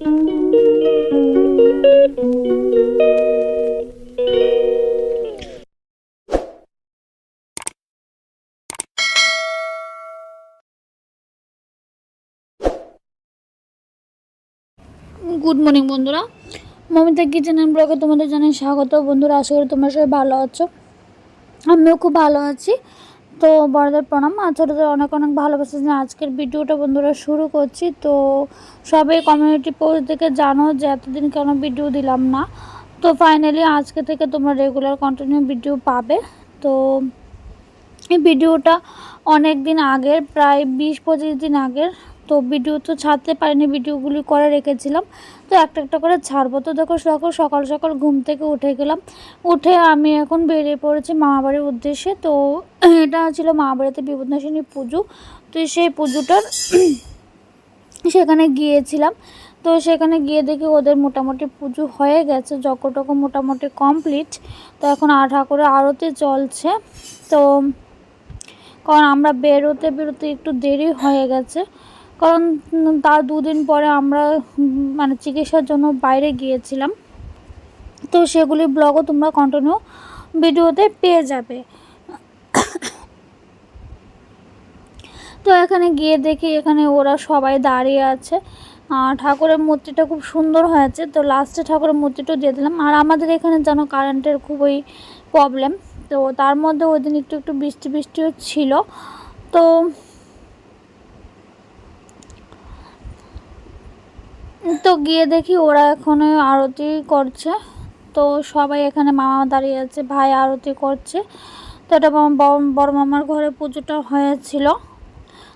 Good morning বন্ধুরা। Momita kitchen and ব্লগে তোমাদের জানাই স্বাগত। বন্ধুরা, আশা করি তোমরা সবাই ভালো আছো। আমিও খুব ভালো আছি। তো বড়দের প্রণাম। আর ছোটোদের অনেক অনেক ভালোবাসা। জানিয়ে আজকের ভিডিওটা বন্ধুরা শুরু করছি। তো সবাই কমিউনিটি পোস্ট থেকে জানো যে এতদিন কেন ভিডিও দিলাম না। তো ফাইনালি আজকে থেকে তোমরা রেগুলার কন্টিনিউ ভিডিও পাবে। তো এই ভিডিওটা অনেক দিন আগের, প্রায় বিশ পঁচিশ দিন আগের। তো ভিডিও তো ছাড়তে পারিনি ভিডিওগুলি করে রেখেছিলাম। তো একটা একটা করে ছাড়বো তো দেখো সকাল সকাল সকাল ঘুম থেকে উঠে গেলাম। উঠে আমি এখন বেরিয়ে পড়েছি মামাবাড়ির উদ্দেশ্যে। তো এটা ছিল মামাবাড়িতে বিপদনাশিনী পুজো। তো সেই পুজোটার সেখানে গিয়েছিলাম। তো সেখানে গিয়ে দেখি ওদের মোটামুটি পুজো হয়ে গেছে যকটকো মোটামুটি কমপ্লিট তো এখন আঠা করে আরতি চলছে। তো কারণ আমরা বেরোতে বেরোতে একটু দেরি হয়ে গেছে। কারণ তার দুদিন পরে আমরা মানে চিকিৎসার জন্য বাইরে গিয়েছিলাম। তো সেগুলি ব্লগও তোমরা কন্টিনিউ ভিডিওতে পেয়ে যাবে। তো এখানে গিয়ে দেখি এখানে ওরা সবাই দাঁড়িয়ে আছে। ঠাকুরের মূর্তিটা খুব সুন্দর হয়েছে। তো লাস্টে ঠাকুরের মূর্তিটাও দিয়ে দিলাম। আর আমাদের এখানে যেন কারেন্টের খুবই প্রবলেম তো তার মধ্যে ওই দিন একটু একটু বৃষ্টি, বৃষ্টিও ছিল। তো তো গিয়ে দেখি ওরা এখানে আরতি করছে। তো সবাই এখানে মামা দাঁড়িয়ে আছে, ভাই আরতি করছে। তো এটা বড়- মামার ঘরে পুজোটা হয়েছিল।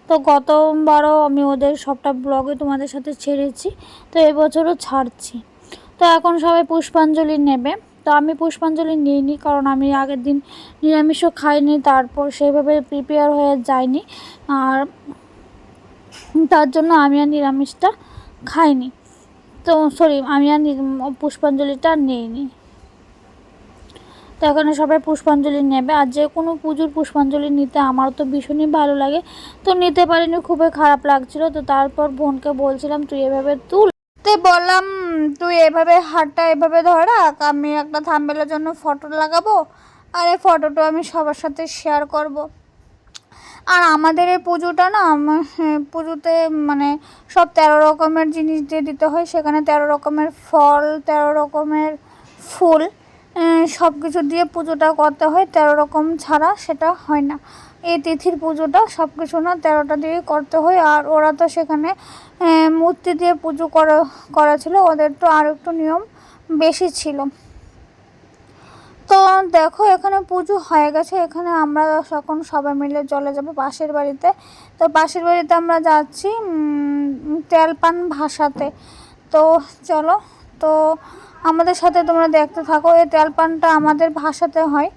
তো গতবারও আমি ওদের সবটা ব্লগে তোমাদের সাথে ছেড়েছি, তো এবছরও ছাড়ছি। তো এখন সবাই পুষ্পাঞ্জলি নেবে। তো আমি পুষ্পাঞ্জলি নিইনি, কারণ আমি আগের দিন নিরামিষও খাইনি, তারপর সেইভাবে প্রিপেয়ার হয়ে যায়নি। আর তার জন্য আমি আর নিরামিষটা খাইনি। তো সরি আমি আর পুষ্পাঞ্জলিটা নিইনি। তো এখানে সবাই পুষ্পাঞ্জলি নেবে। আর যে কোনো পুজোর পুষ্পাঞ্জলি নিতে আমার তো ভীষণই ভালো লাগে। তো নিতে পারিনি, খুবই খারাপ লাগছিল। তো তারপর বোনকে বলছিলাম, তুই এভাবে তুল। বললাম, তুই এভাবে হাতটা এভাবে ধরে রাখ। আমি একটা থাম্বেলের জন্য ফটো লাগাবো। আর এই ফটোটা আমি সবার সাথে শেয়ার করব। আর আমাদের এই পুজোটা না হ্যাঁ, পুজোতে মানে সব তেরো রকমের জিনিস দিয়ে দিতে হয়। সেখানে তেরো রকমের ফল তেরো রকমের ফুল সব কিছু দিয়ে পুজোটা করতে হয়। তেরো রকম ছাড়া সেটা হয় না। এই তিথির পুজোটা সব কিছু না তেরোটা দিয়ে করতে হয়। আর ওরা তো সেখানে মূর্তি দিয়ে পুজো করা করা ছিল ওদের তো আর একটু নিয়ম বেশি ছিল। তো দেখো এখানে পুজো হয়ে গেছে। এখানে আমরা এখন সবাই মিলে চলে যাব পাশের বাড়িতে। তো পাশের বাড়িতে আমরা যাচ্ছি তেলপান ভাসাতে। তো চলো, তো আমাদের সাথে তোমরা দেখতে থাকো, এই তেলপানটা আমাদের ভাসাতে হয়।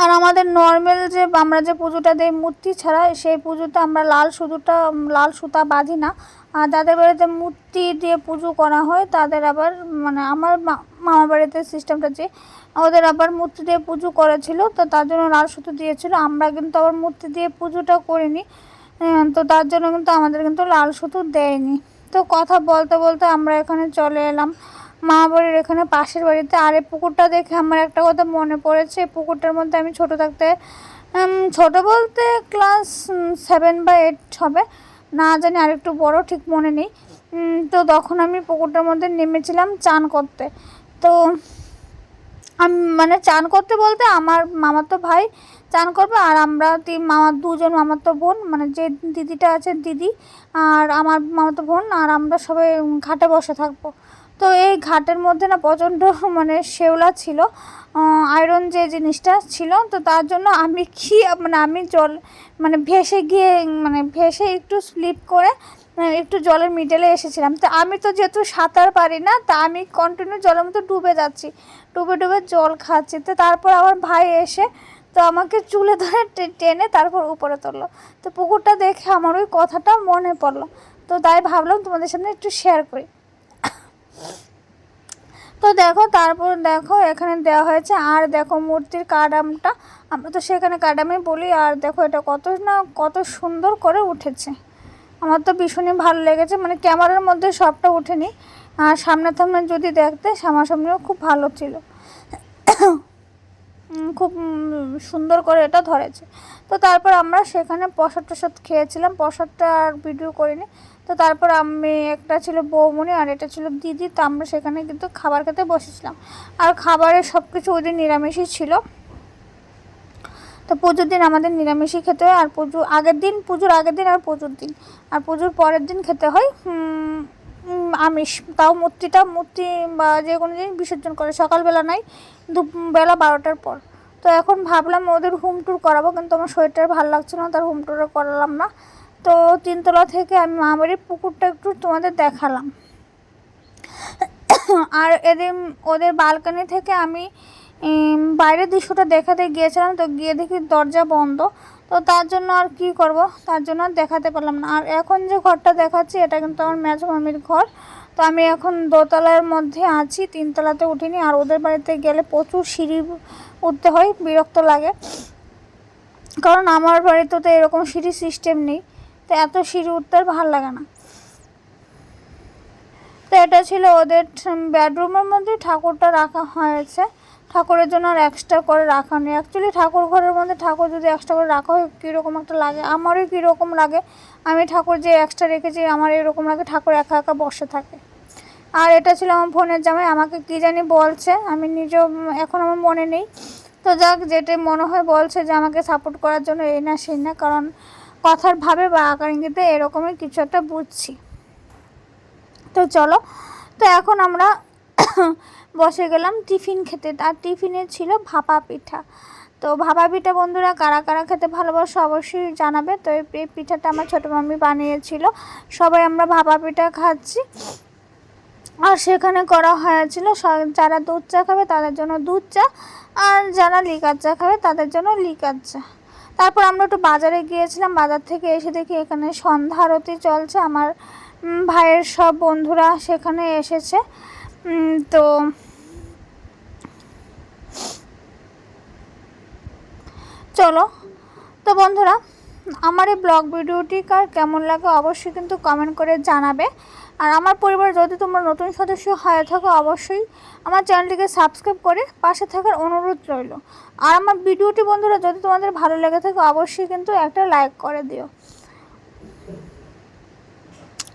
আর আমাদের নর্মাল যে, আমরা যে পুজোটা দিই মূর্তি ছাড়া, সেই পুজোতে আমরা লাল সুতোটা লাল সুতা বাঁধি না। আর যাদের বাড়িতে মূর্তি দিয়ে পুজো করা হয়, তাদের আবার মানে আমার মা- মামার বাড়িতে সিস্টেমটা যে ওদের আবার মূর্তি দিয়ে পুজো করেছিল তো তার জন্য লাল সুতো দিয়েছিল, আমরা কিন্তু আবার মূর্তি দিয়ে পুজোটা করিনি। তো তার জন্য কিন্তু আমাদের কিন্তু লাল সুতো দেয়নি। তো কথা বলতে বলতে আমরা এখানে চলে এলাম। মা বাড়ির এখানে পাশের বাড়িতে, আর এই পুকুরটা দেখে আমার একটা কথা মনে পড়েছে, পুকুরটার মধ্যে আমি ছোট থাকতে ছোট বলতে ক্লাস সেভেন বা এইট হবে। না জানি আর একটু বড় ঠিক মনে নেই। তো তখন আমি পুকুরটার মধ্যে নেমেছিলাম চান করতে। তো আমি মানে চান করতে বলতে আমার মামার তো ভাই চান করবে আর আমরা মামার দুজন মামার তো বোন মানে যে দিদিটা আছে দিদি আর আমার মামাতো বোন, আর আমরা সবাই ঘাটে বসে থাকব। তো এই ঘাটের মধ্যে না প্রচণ্ড মানে শেওলা ছিল আয়রন যে জিনিসটা ছিল, তো তার জন্য আমি কি মানে আমি জল মানে ভেসে গিয়ে মানে ভেসে একটু স্লিপ করে একটু জলের মিডলে এসেছিলাম। তো আমি তো যেহেতু সাঁতার পারি না, তা আমি কন্টিনিউ জলের মধ্যে ডুবে যাচ্ছি, ডুবে ডুবে জল খাচ্ছি। তো তারপর আমার ভাই এসে, তো আমাকে চুলে ধরে টেনে তারপর উপরে তুললো। তো পুকুরটা দেখে আমার ওই কথাটা মনে পড়ল। তো তাই ভাবলাম তোমাদের সামনে একটু শেয়ার করি। তো দেখো, তারপর দেখো, এখানে দেওয়া হয়েছে, আর দেখো মূর্তির কাডামটা আমরা তো সেখানে কাডামে বলি, আর দেখো এটা কত না কত সুন্দর করে উঠেছে। আমার তো ভীষণই ভালো লেগেছে মানে ক্যামেরার মধ্যে সবটা ওঠেনি আর সামনে সামনে যদি দেখতে, সামনাসামনিও খুব ভালো ছিল। খুব সুন্দর করে এটা ধরেছে। তো তারপর আমরা সেখানে প্রসাদ টসাদ খেয়েছিলাম। প্রসাদটা আর ভিডিও করিনি। তো তারপর আমি, একটা ছিল বৌমনি আর এটা ছিল দিদি। তো আমরা সেখানে কিন্তু খাবার খেতে বসেছিলাম। আর খাবারে সব কিছু ওই দিন নিরামিষই ছিল। তো পুজোর দিন আমাদের নিরামিষই খেতে হয়। আর পুজো আগের দিন, পুজোর আগের দিন আর পুজোর দিন। আর পুজোর পরের দিন খেতে হয়। আমিষ, তাও মূর্তিটা মূর্তি বা যে কোনো জিনিস বিসর্জন করে। সকালবেলা নয় দুবেলা বারোটার পর। তো এখন ভাবলাম ওদের হোম ট্যুর করাবো, কিন্তু আমার শরীরটা ভালো লাগছে না, তার হোম ট্যুরে করালাম না। তো তিনতলা থেকে আমি মামাবাড়ির পুকুরটা একটু তোমাদের দেখালাম। আর এদের ওদের বালকানি থেকে আমি বাইরের দৃশ্যটা দেখাতে গিয়েছিলাম, তো গিয়ে দেখি দরজা বন্ধ। তো তার জন্য আর কি করব? তার জন্য আর দেখাতে পারলাম না। আর এখন যে ঘরটা দেখাচ্ছি, এটা কিন্তু আমার মেজো মামির ঘর। তো আমি এখন দোতলার মধ্যে আছি, তিনতলাতে উঠিনি। আর ওদের বাড়িতে গেলে প্রচুর সিঁড়ি উঠতে হয়, বিরক্ত লাগে। কারণ আমার বাড়িতে তো এরকম সিঁড়ি সিস্টেম নেই। তো এত সিঁড়ি উঠতে আর ভালো লাগে না। তো এটা ছিল ওদের বেডরুমের মধ্যে ঠাকুরটা রাখা হয়েছে। ঠাকুরের জন্য আর এক্সট্রা করে রাখা নেই। অ্যাকচুয়ালি ঠাকুর ঘরের মধ্যে ঠাকুর যদি এক্সট্রা করে রাখা হয়, কীরকম একটা লাগে? আমারও কীরকম লাগে? আমি ঠাকুর যে এক্সট্রা রেখেছি, আমার এরকম লাগে ঠাকুর একা একা বসে থাকে। আর এটা ছিল আমার ফোনের জামাই, আমাকে কী জানি বলছে, আমি নিজেও এখন আমার মনে নেই। তো যাক, যেটা মনে হয় বলছে যে আমাকে সাপোর্ট করার জন্য এই না সেই না, কারণ কথার ভাবে বা আকার ইঙ্গিতে এরকমই কিছু একটা বুঝছি। তো চলো, তো এখন আমরা বসে গেলাম টিফিন খেতে। আর টিফিনে ছিল ভাপা পিঠা। তো ভাপা পিঠা বন্ধুরা কারা কারা খেতে ভালোবাসো অবশ্যই জানাবে। তো এই পিঠাটা আমার ছোটো মাম্মি বানিয়েছিল। সবাই আমরা ভাপা পিঠা খাচ্ছি। আর সেখানে করা হয়েছিল যারা দুধ চা খাবে তাদের জন্য দুধ চা। আর যারা লিকার চা খাবে তাদের জন্য লিকার চা। তারপর আমরা একটু বাজারে গিয়েছিলাম। বাজার থেকে এসে দেখি এখানে সন্ধ্যা আরতি চলছে। আমার ভাইয়ের সব বন্ধুরা সেখানে এসেছে। তো চলো। তো বন্ধুরা, আমার এই ব্লগ ভিডিওটি কার কেমন লাগে অবশ্যই কিন্তু কমেন্ট করে জানাবে। আর আমার পরিবার যদি তোমরা নতুন সদস্য হয়ে থাকো, অবশ্যই আমার চ্যানেলটিকে সাবস্ক্রাইব করে পাশে থাকার অনুরোধ রইল। আর আমার ভিডিওটি বন্ধুরা, যদি তোমাদের ভালো লেগে থাকে, অবশ্যই কিন্তু একটা লাইক করে দিও।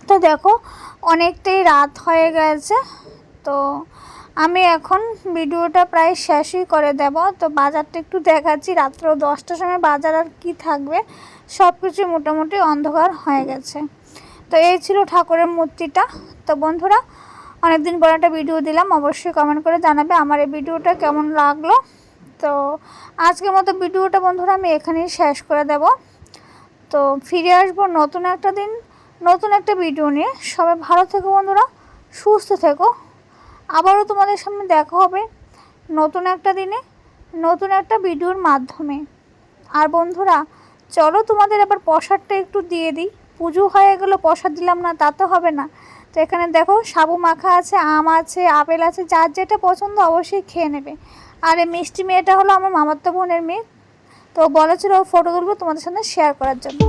তো দেখো, অনেকটাই রাত হয়ে গেছে। তো আমি এখন ভিডিওটা প্রায় শেষই করে দেব। তো বাজারটা একটু দেখাচ্ছি। রাত্র দশটার সময় বাজার আর কি থাকবে সব কিছু মোটামুটি অন্ধকার হয়ে গেছে। তো এই ছিল ঠাকুরের মূর্তিটা। তো বন্ধুরা, অনেকদিন পর একটা ভিডিও দিলাম, অবশ্যই কমেন্ট করে জানাবে আমার এই ভিডিওটা কেমন লাগল। তো আজকের মতো ভিডিওটা বন্ধুরা আমি এখানেই শেষ করে দেব। তো ফিরে আসব নতুন একটা দিন, নতুন একটা ভিডিও নিয়ে। সবাই ভালো থেকো বন্ধুরা, সুস্থ থেকো। আবারও তোমাদের সামনে দেখা হবে নতুন একটা দিনে, নতুন একটা ভিডিওর মাধ্যমে। আর বন্ধুরা, চলো তোমাদের আবার প্রসাদটা একটু দিয়ে দিই। পুজো হয়ে গেলো, প্রসাদ দিলাম না, তা তো হবে না। তো এখানে দেখো, সাবু মাখা আছে, আম আছে, আপেল আছে, যার যেটা পছন্দ অবশ্যই খেয়ে নেবে। আর এই মিষ্টি মেয়েটা হলো আমার মামাতো বোনের মেয়ে। তো বলা বলেছিল ফটো তুলবো তোমাদের সাথে শেয়ার করার জন্য।